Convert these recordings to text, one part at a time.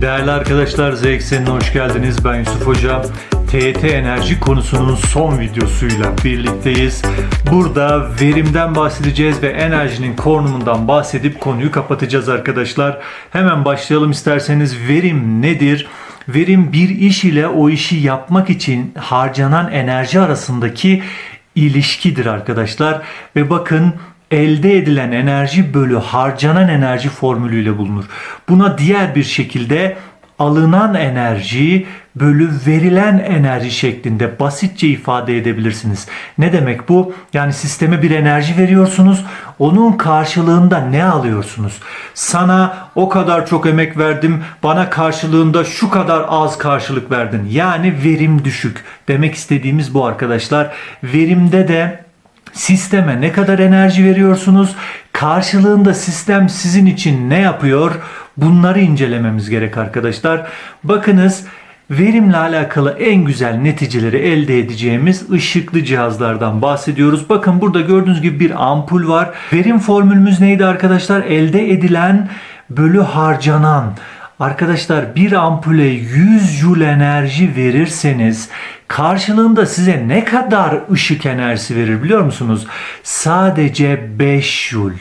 Değerli arkadaşlar ZX'nin hoş geldiniz. Ben Yusuf Hoca. TET enerji konusunun son videosuyla birlikteyiz. Burada verimden bahsedeceğiz ve enerjinin konumundan bahsedip konuyu kapatacağız arkadaşlar. Hemen başlayalım isterseniz. Verim nedir? Verim bir iş ile o işi yapmak için harcanan enerji arasındaki ilişkidir arkadaşlar. Ve bakın elde edilen enerji bölü harcanan enerji formülüyle bulunur. Buna diğer bir şekilde alınan enerji bölü verilen enerji şeklinde basitçe ifade edebilirsiniz. Ne demek bu? Yani sisteme bir enerji veriyorsunuz. Onun karşılığında ne alıyorsunuz? Sana o kadar çok emek verdim. Bana karşılığında şu kadar az karşılık verdin. Yani verim düşük. Demek istediğimiz bu arkadaşlar. Verimde de Sisteme ne kadar enerji veriyorsunuz? Karşılığında sistem sizin için ne yapıyor? Bunları incelememiz gerek arkadaşlar. Bakınız verimle alakalı en güzel neticeleri elde edeceğimiz ışıklı cihazlardan bahsediyoruz. Bakın burada gördüğünüz gibi bir ampul var. Verim formülümüz neydi arkadaşlar? Elde edilen bölü harcanan. Arkadaşlar bir ampule 100 jul enerji verirseniz karşılığında size ne kadar ışık enerjisi verir biliyor musunuz? Sadece 5 jul.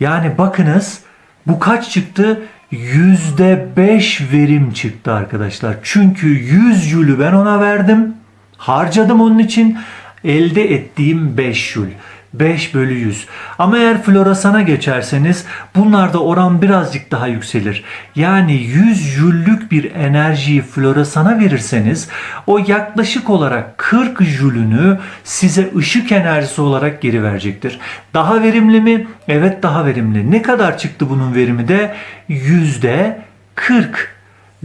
Yani bakınız bu kaç çıktı? %5 verim çıktı arkadaşlar. Çünkü 100 jülü ben ona verdim. Harcadım onun için. Elde ettiğim 5 jül. 5 bölü 100. Ama eğer florasana geçerseniz bunlarda oran birazcık daha yükselir. Yani 100 jüllük bir enerjiyi florasana verirseniz o yaklaşık olarak 40 jülünü size ışık enerjisi olarak geri verecektir. Daha verimli mi? Evet daha verimli. Ne kadar çıktı bunun verimi de? Yüzde 40.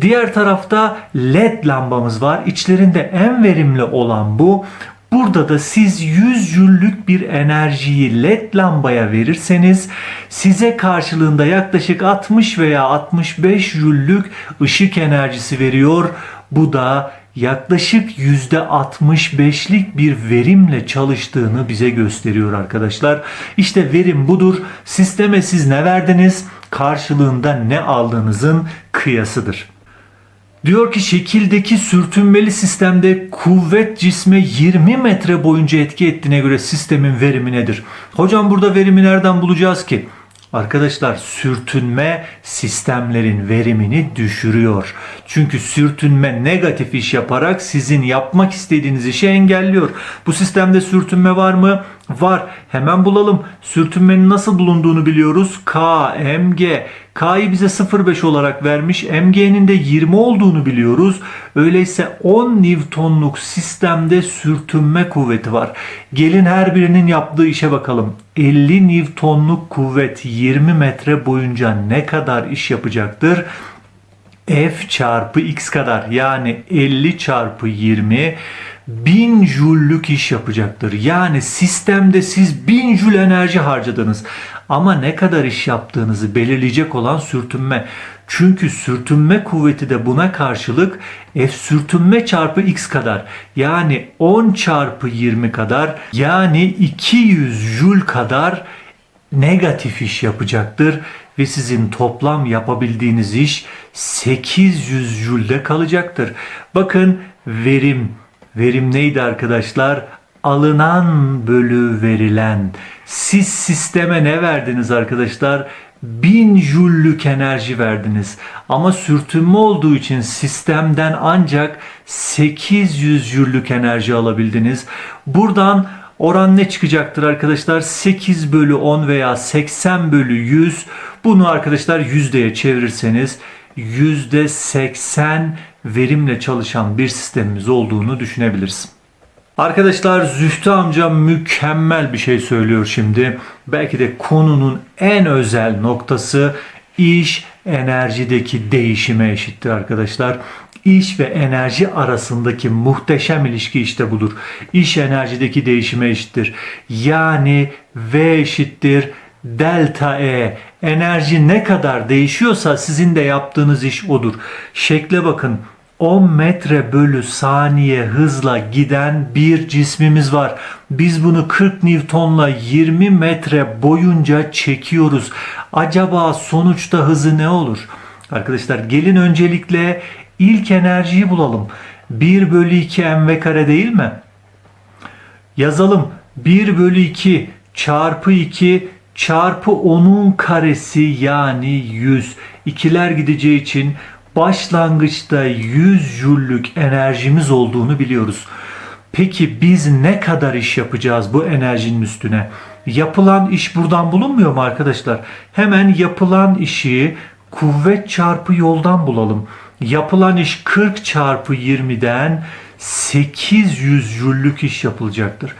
Diğer tarafta led lambamız var. İçlerinde en verimli olan bu. Burada da siz 100 jüllük bir enerjiyi led lambaya verirseniz size karşılığında yaklaşık 60 veya 65 jüllük ışık enerjisi veriyor. Bu da yaklaşık %65'lik bir verimle çalıştığını bize gösteriyor arkadaşlar. İşte verim budur. Sisteme siz ne verdiniz? Karşılığında ne aldığınızın kıyasıdır. Diyor ki şekildeki sürtünmeli sistemde kuvvet cisme 20 metre boyunca etki ettiğine göre sistemin verimi nedir? Hocam burada verimi nereden bulacağız ki? Arkadaşlar sürtünme sistemlerin verimini düşürüyor. Çünkü sürtünme negatif iş yaparak sizin yapmak istediğiniz işi engelliyor. Bu sistemde sürtünme var mı? Var. Hemen bulalım. Sürtünmenin nasıl bulunduğunu biliyoruz. K, mg. K'yı bize 0,5 olarak vermiş. mg'nin de 20 olduğunu biliyoruz. Öyleyse 10 Newton'luk sistemde sürtünme kuvveti var. Gelin her birinin yaptığı işe bakalım. 50 Newton'luk kuvvet 20 metre boyunca ne kadar iş yapacaktır? F çarpı x kadar yani 50 çarpı 20 1000 jüllük iş yapacaktır. Yani sistemde siz 1000 jül enerji harcadınız. Ama ne kadar iş yaptığınızı belirleyecek olan sürtünme. Çünkü sürtünme kuvveti de buna karşılık F sürtünme çarpı x kadar. Yani 10 çarpı 20 kadar yani 200 jül kadar negatif iş yapacaktır ve sizin toplam yapabildiğiniz iş 800 jülde kalacaktır. Bakın verim Verim neydi arkadaşlar? Alınan bölü verilen. Siz sisteme ne verdiniz arkadaşlar? 1000 jüllük enerji verdiniz. Ama sürtünme olduğu için sistemden ancak 800 jüllük enerji alabildiniz. Buradan oran ne çıkacaktır arkadaşlar? 8 bölü 10 veya 80 bölü 100. Bunu arkadaşlar yüzdeye çevirirseniz %80 verimle çalışan bir sistemimiz olduğunu düşünebiliriz. Arkadaşlar Zühtü amca mükemmel bir şey söylüyor şimdi. Belki de konunun en özel noktası iş enerjideki değişime eşittir arkadaşlar. İş ve enerji arasındaki muhteşem ilişki işte budur. İş enerjideki değişime eşittir. Yani V eşittir delta E. Enerji ne kadar değişiyorsa sizin de yaptığınız iş odur. Şekle bakın. 10 metre bölü saniye hızla giden bir cismimiz var. Biz bunu 40 Newton'la 20 metre boyunca çekiyoruz. Acaba sonuçta hızı ne olur? Arkadaşlar gelin öncelikle ilk enerjiyi bulalım. 1 bölü 2 mv kare değil mi? Yazalım. 1 bölü 2 çarpı 2 çarpı 10'un karesi yani 100. İkiler gideceği için başlangıçta 100 jüllük enerjimiz olduğunu biliyoruz. Peki biz ne kadar iş yapacağız bu enerjinin üstüne? Yapılan iş buradan bulunmuyor mu arkadaşlar? Hemen yapılan işi kuvvet çarpı yoldan bulalım. Yapılan iş 40 çarpı 20'den 800 jüllük iş yapılacaktır.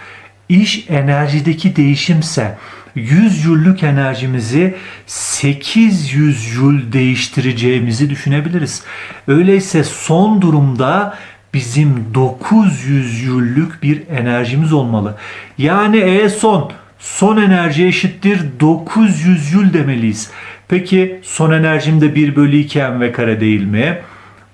İş enerjideki değişimse 100 jüllük enerjimizi 800 jül değiştireceğimizi düşünebiliriz. Öyleyse son durumda bizim 900 jüllük bir enerjimiz olmalı. Yani E son son enerji eşittir 900 jül demeliyiz. Peki son enerjim de 1 bölü 2 mv kare değil mi?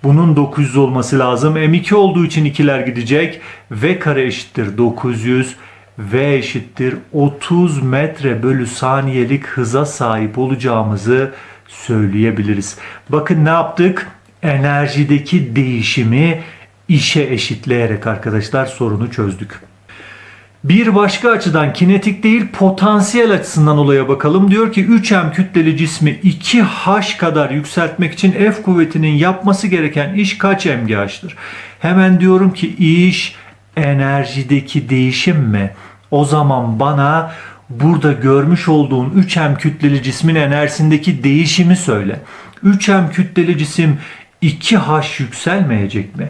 Bunun 900 olması lazım. M2 olduğu için ikiler gidecek. V kare eşittir 900. V eşittir 30 metre bölü saniyelik hıza sahip olacağımızı söyleyebiliriz. Bakın ne yaptık? Enerjideki değişimi işe eşitleyerek arkadaşlar sorunu çözdük. Bir başka açıdan kinetik değil potansiyel açısından olaya bakalım. Diyor ki 3m kütleli cismi 2h kadar yükseltmek için F kuvvetinin yapması gereken iş kaç mgh'tır? Hemen diyorum ki iş enerjideki değişim mi? O zaman bana burada görmüş olduğun 3m kütleli cismin enerjisindeki değişimi söyle. 3m kütleli cisim 2h yükselmeyecek mi?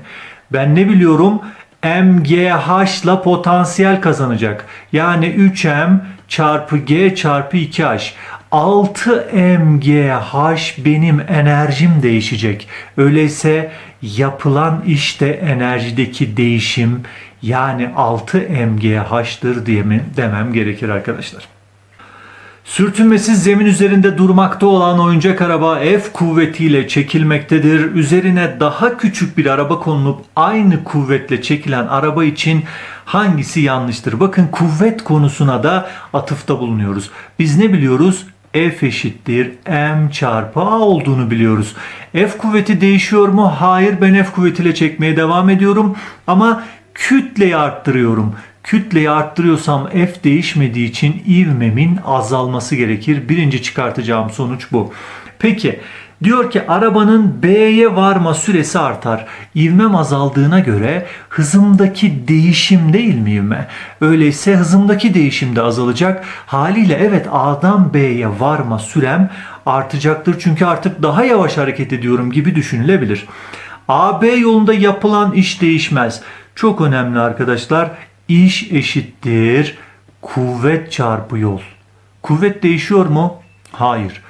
Ben ne biliyorum? MGH ile potansiyel kazanacak. Yani 3M çarpı G çarpı 2H. 6 MGH benim enerjim değişecek. Öyleyse yapılan işte enerjideki değişim yani 6 MGH'dır diye mi demem gerekir arkadaşlar. Sürtünmesiz zemin üzerinde durmakta olan oyuncak araba F kuvvetiyle çekilmektedir. Üzerine daha küçük bir araba konulup aynı kuvvetle çekilen araba için hangisi yanlıştır? Bakın kuvvet konusuna da atıfta bulunuyoruz. Biz ne biliyoruz? F eşittir m çarpı a olduğunu biliyoruz. F kuvveti değişiyor mu? Hayır ben F kuvvetiyle çekmeye devam ediyorum ama kütleyi arttırıyorum. Kütleyi arttırıyorsam F değişmediği için ivmemin azalması gerekir. Birinci çıkartacağım sonuç bu. Peki diyor ki arabanın B'ye varma süresi artar. İvmem azaldığına göre hızımdaki değişim değil mi ivme? Öyleyse hızımdaki değişim de azalacak. Haliyle evet A'dan B'ye varma sürem artacaktır. Çünkü artık daha yavaş hareket ediyorum gibi düşünülebilir. AB yolunda yapılan iş değişmez. Çok önemli arkadaşlar. İş eşittir kuvvet çarpı yol. Kuvvet değişiyor mu? Hayır.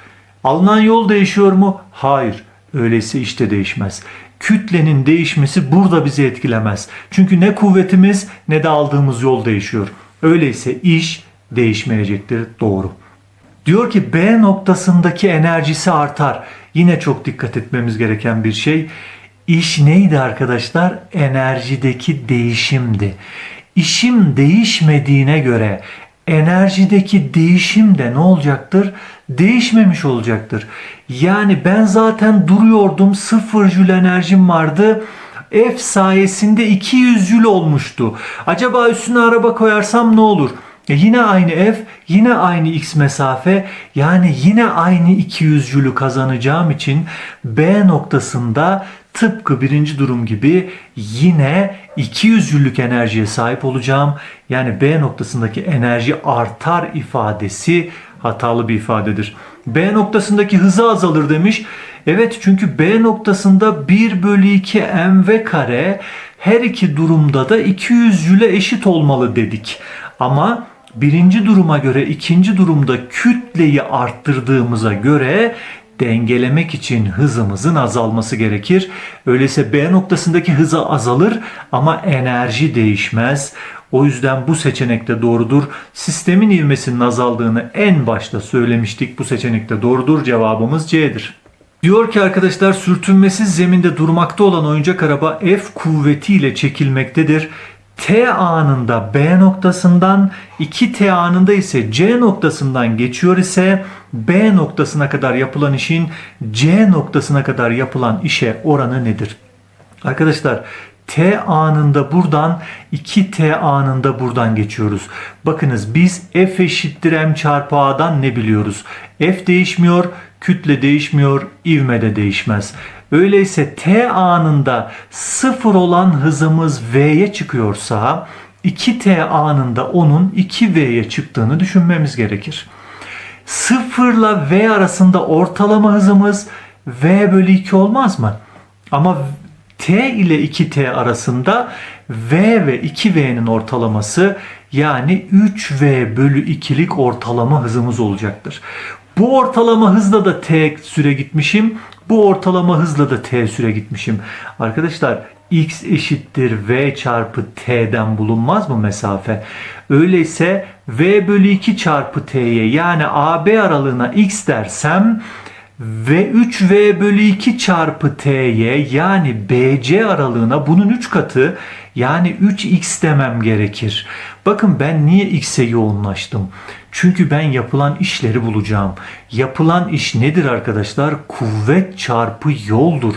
Alınan yol değişiyor mu? Hayır. Öyleyse işte değişmez. Kütlenin değişmesi burada bizi etkilemez. Çünkü ne kuvvetimiz ne de aldığımız yol değişiyor. Öyleyse iş değişmeyecektir. Doğru. Diyor ki B noktasındaki enerjisi artar. Yine çok dikkat etmemiz gereken bir şey. İş neydi arkadaşlar? Enerjideki değişimdi. İşim değişmediğine göre enerjideki değişim de ne olacaktır? Değişmemiş olacaktır. Yani ben zaten duruyordum, sıfır jül enerjim vardı. F sayesinde 200 jül olmuştu. Acaba üstüne araba koyarsam ne olur? E yine aynı F, yine aynı X mesafe, yani yine aynı 200 jülü kazanacağım için B noktasında tıpkı birinci durum gibi yine 200 jüllük enerjiye sahip olacağım. Yani B noktasındaki enerji artar ifadesi hatalı bir ifadedir. B noktasındaki hızı azalır demiş. Evet çünkü B noktasında 1 bölü 2 mv kare her iki durumda da 200 jüle eşit olmalı dedik. Ama birinci duruma göre ikinci durumda kütleyi arttırdığımıza göre dengelemek için hızımızın azalması gerekir. Öyleyse B noktasındaki hızı azalır ama enerji değişmez. O yüzden bu seçenek de doğrudur. Sistemin ivmesinin azaldığını en başta söylemiştik. Bu seçenek de doğrudur. Cevabımız C'dir. Diyor ki arkadaşlar sürtünmesiz zeminde durmakta olan oyuncak araba F kuvvetiyle çekilmektedir. T anında B noktasından 2T anında ise C noktasından geçiyor ise B noktasına kadar yapılan işin C noktasına kadar yapılan işe oranı nedir? Arkadaşlar T anında buradan 2T anında buradan geçiyoruz. Bakınız biz F eşittir M çarpı A'dan ne biliyoruz? F değişmiyor, kütle değişmiyor, ivme de değişmez. Öyleyse T anında sıfır olan hızımız V'ye çıkıyorsa 2T anında onun 2V'ye çıktığını düşünmemiz gerekir. Sıfırla V arasında ortalama hızımız V bölü 2 olmaz mı? Ama T ile 2T arasında V ve 2V'nin ortalaması yani 3V bölü 2'lik ortalama hızımız olacaktır. Bu ortalama hızla da T süre gitmişim. Bu ortalama hızla da T süre gitmişim. Arkadaşlar x eşittir v çarpı t'den bulunmaz mı mesafe? Öyleyse v bölü 2 çarpı t'ye yani AB aralığına x dersem ve 3v bölü 2 çarpı t'ye yani bc aralığına bunun 3 katı yani 3x demem gerekir. Bakın ben niye x'e yoğunlaştım? Çünkü ben yapılan işleri bulacağım. Yapılan iş nedir arkadaşlar? Kuvvet çarpı yoldur.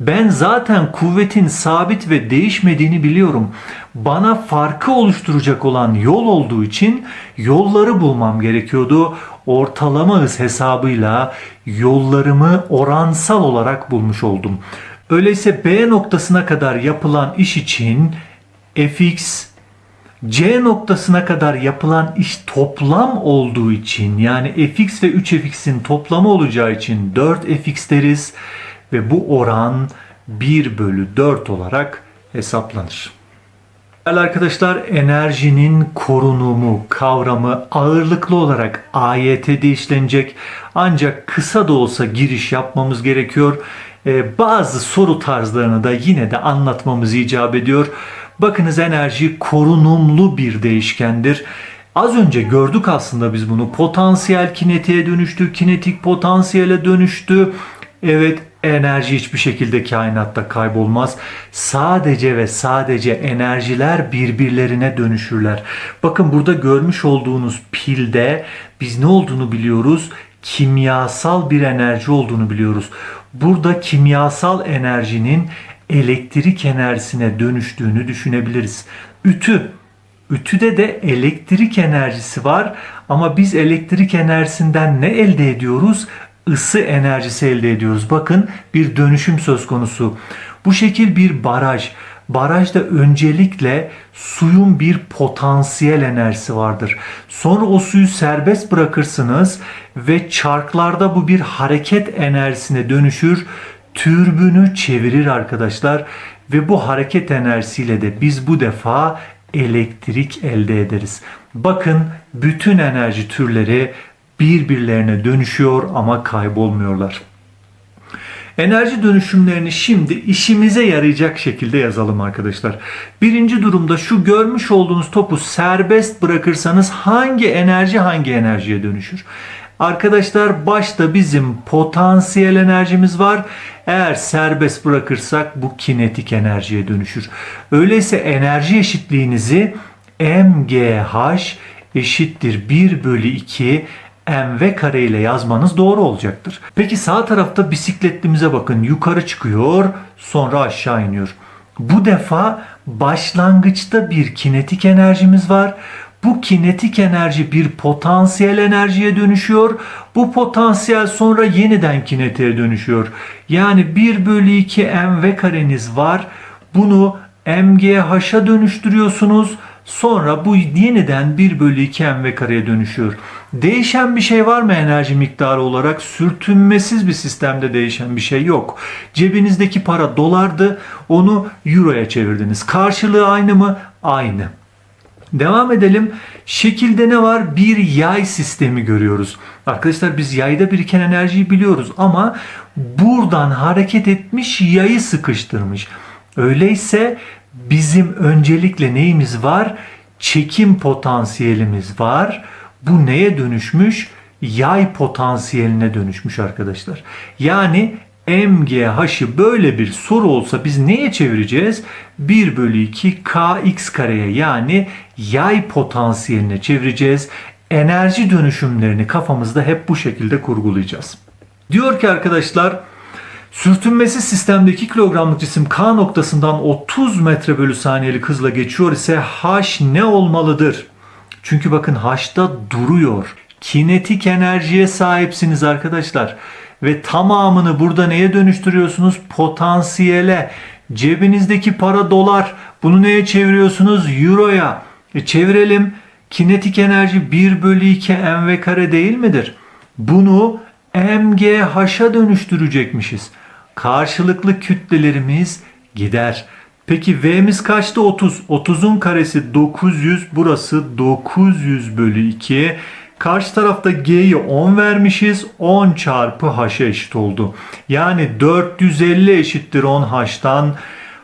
Ben zaten kuvvetin sabit ve değişmediğini biliyorum. Bana farkı oluşturacak olan yol olduğu için yolları bulmam gerekiyordu. Ortalama hız hesabıyla yollarımı oransal olarak bulmuş oldum. Öyleyse B noktasına kadar yapılan iş için fx C noktasına kadar yapılan iş toplam olduğu için yani fx ve 3fx'in toplamı olacağı için 4fx deriz ve bu oran 1 bölü 4 olarak hesaplanır. Değerli arkadaşlar enerjinin korunumu kavramı ağırlıklı olarak AYT'de işlenecek ancak kısa da olsa giriş yapmamız gerekiyor. Ee, bazı soru tarzlarını da yine de anlatmamız icap ediyor. Bakınız enerji korunumlu bir değişkendir. Az önce gördük aslında biz bunu. Potansiyel kinetiğe dönüştü, kinetik potansiyele dönüştü. Evet enerji hiçbir şekilde kainatta kaybolmaz. Sadece ve sadece enerjiler birbirlerine dönüşürler. Bakın burada görmüş olduğunuz pilde biz ne olduğunu biliyoruz? Kimyasal bir enerji olduğunu biliyoruz. Burada kimyasal enerjinin elektrik enerjisine dönüştüğünü düşünebiliriz. Ütü Ütüde de elektrik enerjisi var ama biz elektrik enerjisinden ne elde ediyoruz? Isı enerjisi elde ediyoruz. Bakın bir dönüşüm söz konusu. Bu şekil bir baraj. Barajda öncelikle suyun bir potansiyel enerjisi vardır. Sonra o suyu serbest bırakırsınız ve çarklarda bu bir hareket enerjisine dönüşür türbünü çevirir arkadaşlar ve bu hareket enerjisiyle de biz bu defa elektrik elde ederiz. Bakın bütün enerji türleri birbirlerine dönüşüyor ama kaybolmuyorlar. Enerji dönüşümlerini şimdi işimize yarayacak şekilde yazalım arkadaşlar. Birinci durumda şu görmüş olduğunuz topu serbest bırakırsanız hangi enerji hangi enerjiye dönüşür? Arkadaşlar başta bizim potansiyel enerjimiz var. Eğer serbest bırakırsak bu kinetik enerjiye dönüşür. Öyleyse enerji eşitliğinizi MGH eşittir 1 bölü 2 mv kare ile yazmanız doğru olacaktır. Peki sağ tarafta bisikletimize bakın. Yukarı çıkıyor sonra aşağı iniyor. Bu defa başlangıçta bir kinetik enerjimiz var. Bu kinetik enerji bir potansiyel enerjiye dönüşüyor. Bu potansiyel sonra yeniden kinetiğe dönüşüyor. Yani 1 bölü 2 mv kareniz var. Bunu mgh'a dönüştürüyorsunuz. Sonra bu yeniden 1 bölü 2 mv kareye dönüşüyor. Değişen bir şey var mı enerji miktarı olarak? Sürtünmesiz bir sistemde değişen bir şey yok. Cebinizdeki para dolardı. Onu euroya çevirdiniz. Karşılığı aynı mı? Aynı. Devam edelim. Şekilde ne var? Bir yay sistemi görüyoruz. Arkadaşlar biz yayda biriken enerjiyi biliyoruz ama buradan hareket etmiş yayı sıkıştırmış. Öyleyse bizim öncelikle neyimiz var? Çekim potansiyelimiz var. Bu neye dönüşmüş? Yay potansiyeline dönüşmüş arkadaşlar. Yani MGH'ı böyle bir soru olsa biz neye çevireceğiz? 1 bölü 2 KX kareye yani yay potansiyeline çevireceğiz. Enerji dönüşümlerini kafamızda hep bu şekilde kurgulayacağız. Diyor ki arkadaşlar Sürtünmesiz sistemde 2 kilogramlık cisim K noktasından 30 metre bölü saniyelik hızla geçiyor ise H ne olmalıdır? Çünkü bakın H'da duruyor. Kinetik enerjiye sahipsiniz arkadaşlar. Ve tamamını burada neye dönüştürüyorsunuz? Potansiyele. Cebinizdeki para dolar. Bunu neye çeviriyorsunuz? Euroya. E çevirelim. Kinetik enerji 1 bölü 2 mv kare değil midir? Bunu mgh'a dönüştürecekmişiz. Karşılıklı kütlelerimiz gider. Peki V'miz kaçtı? 30. 30'un karesi 900. Burası 900 bölü 2. Karşı tarafta G'yi 10 vermişiz. 10 çarpı H'a eşit oldu. Yani 450 eşittir 10 H'tan.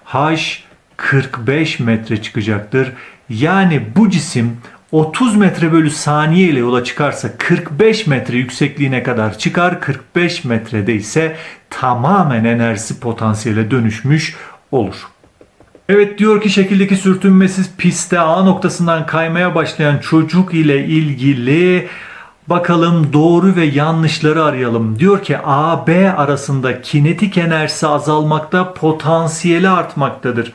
H 45 metre çıkacaktır. Yani bu cisim 30 metre bölü saniye ile yola çıkarsa 45 metre yüksekliğine kadar çıkar. 45 metrede ise tamamen enerjisi potansiyele dönüşmüş olur. Evet diyor ki şekildeki sürtünmesiz pistte A noktasından kaymaya başlayan çocuk ile ilgili bakalım doğru ve yanlışları arayalım. Diyor ki A B arasında kinetik enerjisi azalmakta, potansiyeli artmaktadır.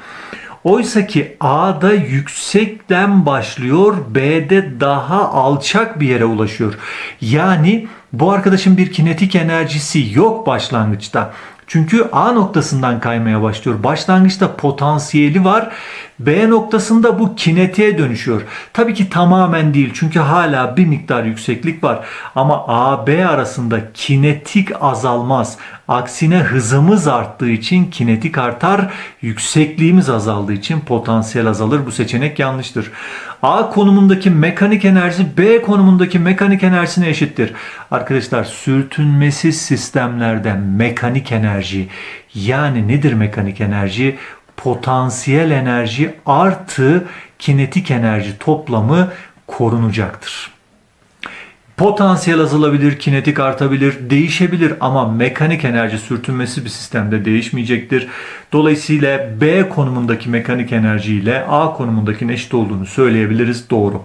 Oysa ki A'da yüksekten başlıyor, B'de daha alçak bir yere ulaşıyor. Yani bu arkadaşın bir kinetik enerjisi yok başlangıçta. Çünkü A noktasından kaymaya başlıyor. Başlangıçta potansiyeli var. B noktasında bu kinetiğe dönüşüyor. Tabii ki tamamen değil çünkü hala bir miktar yükseklik var. Ama A, B arasında kinetik azalmaz. Aksine hızımız arttığı için kinetik artar, yüksekliğimiz azaldığı için potansiyel azalır. Bu seçenek yanlıştır. A konumundaki mekanik enerji B konumundaki mekanik enerjisine eşittir. Arkadaşlar sürtünmesiz sistemlerde mekanik enerji yani nedir mekanik enerji? Potansiyel enerji artı kinetik enerji toplamı korunacaktır. Potansiyel azalabilir, kinetik artabilir, değişebilir ama mekanik enerji sürtünmesi bir sistemde değişmeyecektir. Dolayısıyla B konumundaki mekanik enerji ile A konumundaki eşit olduğunu söyleyebiliriz. Doğru.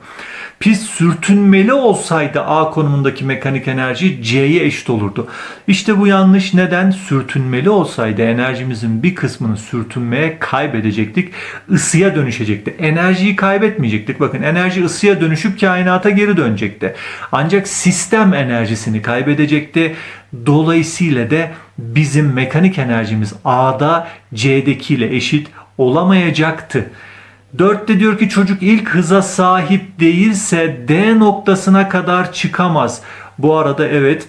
Pist sürtünmeli olsaydı A konumundaki mekanik enerji C'ye eşit olurdu. İşte bu yanlış. Neden? Sürtünmeli olsaydı enerjimizin bir kısmını sürtünmeye kaybedecektik. Isıya dönüşecekti. Enerjiyi kaybetmeyecektik. Bakın enerji ısıya dönüşüp kainata geri dönecekti. Ancak sistem enerjisini kaybedecekti. Dolayısıyla da bizim mekanik enerjimiz A'da C'deki ile eşit olamayacaktı. 4'te diyor ki çocuk ilk hıza sahip değilse D noktasına kadar çıkamaz. Bu arada evet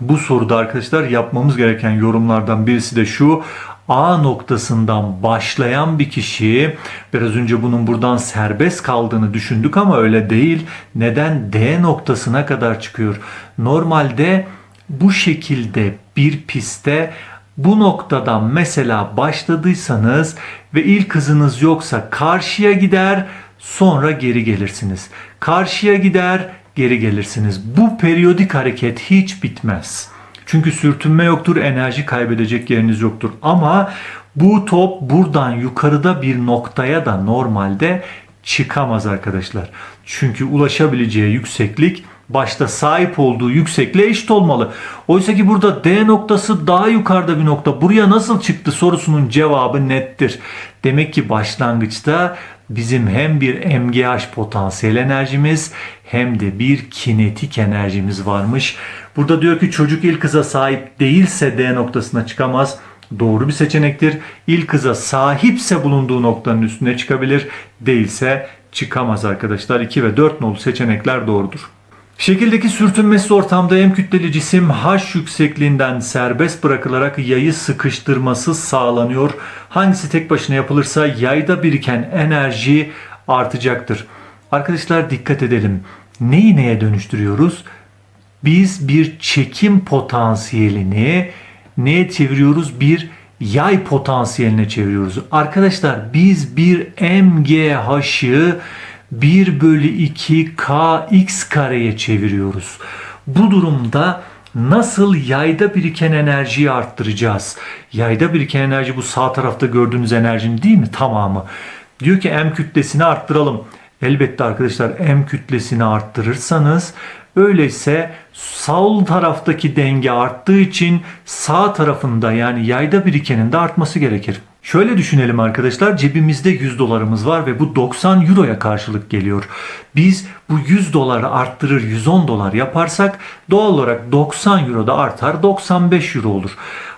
bu soruda arkadaşlar yapmamız gereken yorumlardan birisi de şu. A noktasından başlayan bir kişi biraz önce bunun buradan serbest kaldığını düşündük ama öyle değil. Neden D noktasına kadar çıkıyor? Normalde bu şekilde bir pistte bu noktadan mesela başladıysanız ve ilk hızınız yoksa karşıya gider sonra geri gelirsiniz. Karşıya gider geri gelirsiniz. Bu periyodik hareket hiç bitmez. Çünkü sürtünme yoktur, enerji kaybedecek yeriniz yoktur. Ama bu top buradan yukarıda bir noktaya da normalde çıkamaz arkadaşlar. Çünkü ulaşabileceği yükseklik başta sahip olduğu yüksekliğe eşit olmalı. Oysa ki burada D noktası daha yukarıda bir nokta. Buraya nasıl çıktı sorusunun cevabı nettir. Demek ki başlangıçta bizim hem bir MGH potansiyel enerjimiz hem de bir kinetik enerjimiz varmış. Burada diyor ki çocuk ilk hıza sahip değilse D noktasına çıkamaz. Doğru bir seçenektir. İlk hıza sahipse bulunduğu noktanın üstüne çıkabilir. Değilse çıkamaz arkadaşlar. 2 ve 4 nolu seçenekler doğrudur. Şekildeki sürtünmesiz ortamda M kütleli cisim H yüksekliğinden serbest bırakılarak yayı sıkıştırması sağlanıyor. Hangisi tek başına yapılırsa yayda biriken enerji artacaktır. Arkadaşlar dikkat edelim. Neyi neye dönüştürüyoruz? Biz bir çekim potansiyelini neye çeviriyoruz? Bir yay potansiyeline çeviriyoruz. Arkadaşlar biz bir MGH'ı 1 bölü 2 kx kareye çeviriyoruz. Bu durumda nasıl yayda biriken enerjiyi arttıracağız? Yayda biriken enerji bu sağ tarafta gördüğünüz enerjinin değil mi? Tamamı. Diyor ki M kütlesini arttıralım. Elbette arkadaşlar M kütlesini arttırırsanız öyleyse sol taraftaki denge arttığı için sağ tarafında yani yayda birikenin de artması gerekir. Şöyle düşünelim arkadaşlar cebimizde 100 dolarımız var ve bu 90 euroya karşılık geliyor. Biz bu 100 doları arttırır 110 dolar yaparsak doğal olarak 90 euro da artar 95 euro olur.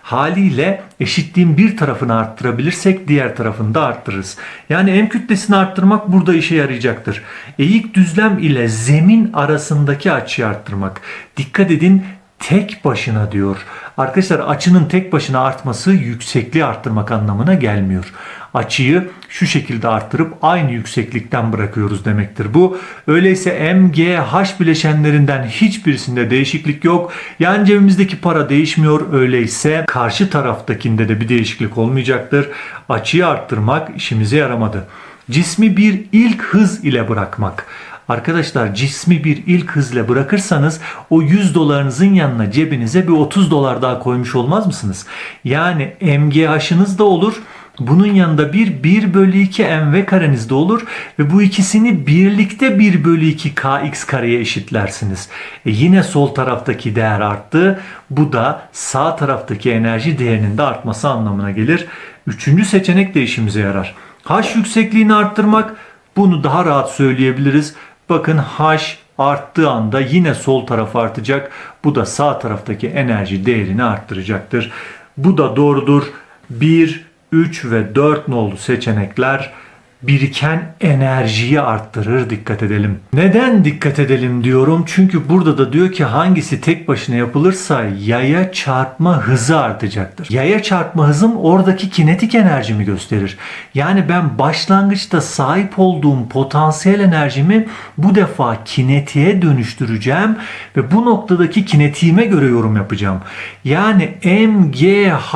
Haliyle eşitliğin bir tarafını arttırabilirsek diğer tarafını da arttırırız. Yani M kütlesini arttırmak burada işe yarayacaktır. Eğik düzlem ile zemin arasındaki açıyı arttırmak. Dikkat edin tek başına diyor. Arkadaşlar açının tek başına artması yüksekliği arttırmak anlamına gelmiyor. Açıyı şu şekilde arttırıp aynı yükseklikten bırakıyoruz demektir bu. Öyleyse MGH bileşenlerinden hiçbirisinde değişiklik yok. Yani cebimizdeki para değişmiyor. Öyleyse karşı taraftakinde de bir değişiklik olmayacaktır. Açıyı arttırmak işimize yaramadı. Cismi bir ilk hız ile bırakmak. Arkadaşlar cismi bir ilk hızla bırakırsanız o 100 dolarınızın yanına cebinize bir 30 dolar daha koymuş olmaz mısınız? Yani MGH'ınız da olur. Bunun yanında bir 1 bölü 2 mv kareniz de olur ve bu ikisini birlikte 1 bölü 2 kx kareye eşitlersiniz. E yine sol taraftaki değer arttı. Bu da sağ taraftaki enerji değerinin de artması anlamına gelir. Üçüncü seçenek de işimize yarar. H yüksekliğini arttırmak bunu daha rahat söyleyebiliriz. Bakın H arttığı anda yine sol taraf artacak. Bu da sağ taraftaki enerji değerini arttıracaktır. Bu da doğrudur. 1, 3 ve 4 nolu seçenekler biriken enerjiyi arttırır dikkat edelim. Neden dikkat edelim diyorum? Çünkü burada da diyor ki hangisi tek başına yapılırsa yaya çarpma hızı artacaktır. Yaya çarpma hızım oradaki kinetik enerjimi gösterir. Yani ben başlangıçta sahip olduğum potansiyel enerjimi bu defa kinetiğe dönüştüreceğim ve bu noktadaki kinetiğime göre yorum yapacağım. Yani MGH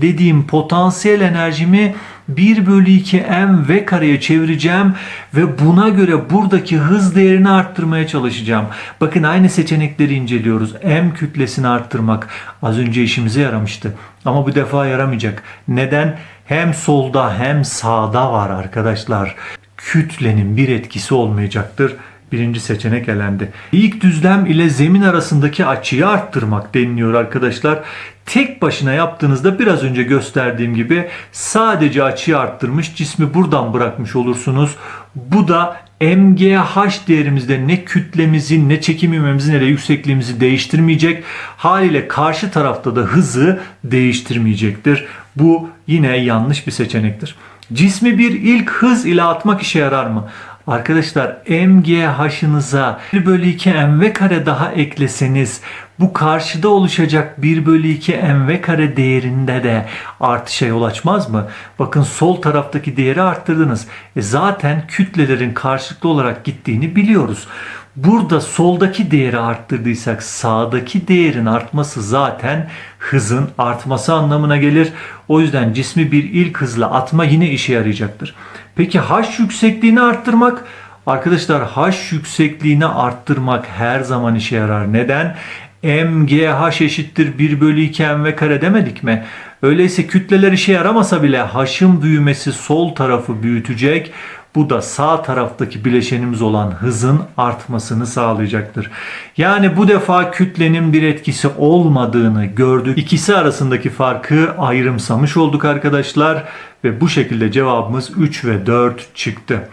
dediğim potansiyel enerjimi 1 bölü 2 m v kareye çevireceğim ve buna göre buradaki hız değerini arttırmaya çalışacağım. Bakın aynı seçenekleri inceliyoruz. M kütlesini arttırmak az önce işimize yaramıştı. Ama bu defa yaramayacak. Neden? Hem solda hem sağda var arkadaşlar. Kütlenin bir etkisi olmayacaktır. Birinci seçenek elendi. İlk düzlem ile zemin arasındaki açıyı arttırmak deniliyor arkadaşlar. Tek başına yaptığınızda biraz önce gösterdiğim gibi sadece açıyı arttırmış cismi buradan bırakmış olursunuz. Bu da MGH değerimizde ne kütlemizi ne çekim ivmemizi ne de yüksekliğimizi değiştirmeyecek. Haliyle karşı tarafta da hızı değiştirmeyecektir. Bu yine yanlış bir seçenektir. Cismi bir ilk hız ile atmak işe yarar mı? Arkadaşlar MGH'ınıza 1 bölü 2 mv kare daha ekleseniz bu karşıda oluşacak 1 bölü 2 mv kare değerinde de artışa yol açmaz mı? Bakın sol taraftaki değeri arttırdınız. E zaten kütlelerin karşılıklı olarak gittiğini biliyoruz. Burada soldaki değeri arttırdıysak sağdaki değerin artması zaten hızın artması anlamına gelir. O yüzden cismi bir ilk hızla atma yine işe yarayacaktır. Peki H yüksekliğini arttırmak Arkadaşlar H yüksekliğini arttırmak her zaman işe yarar. Neden? MGH eşittir 1 bölü 2 mv kare demedik mi? Öyleyse kütleler işe yaramasa bile H'ın büyümesi sol tarafı büyütecek. Bu da sağ taraftaki bileşenimiz olan hızın artmasını sağlayacaktır. Yani bu defa kütlenin bir etkisi olmadığını gördük. İkisi arasındaki farkı ayrımsamış olduk arkadaşlar ve bu şekilde cevabımız 3 ve 4 çıktı.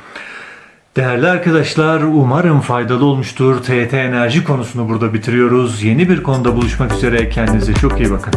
Değerli arkadaşlar umarım faydalı olmuştur. TET enerji konusunu burada bitiriyoruz. Yeni bir konuda buluşmak üzere. Kendinize çok iyi bakın.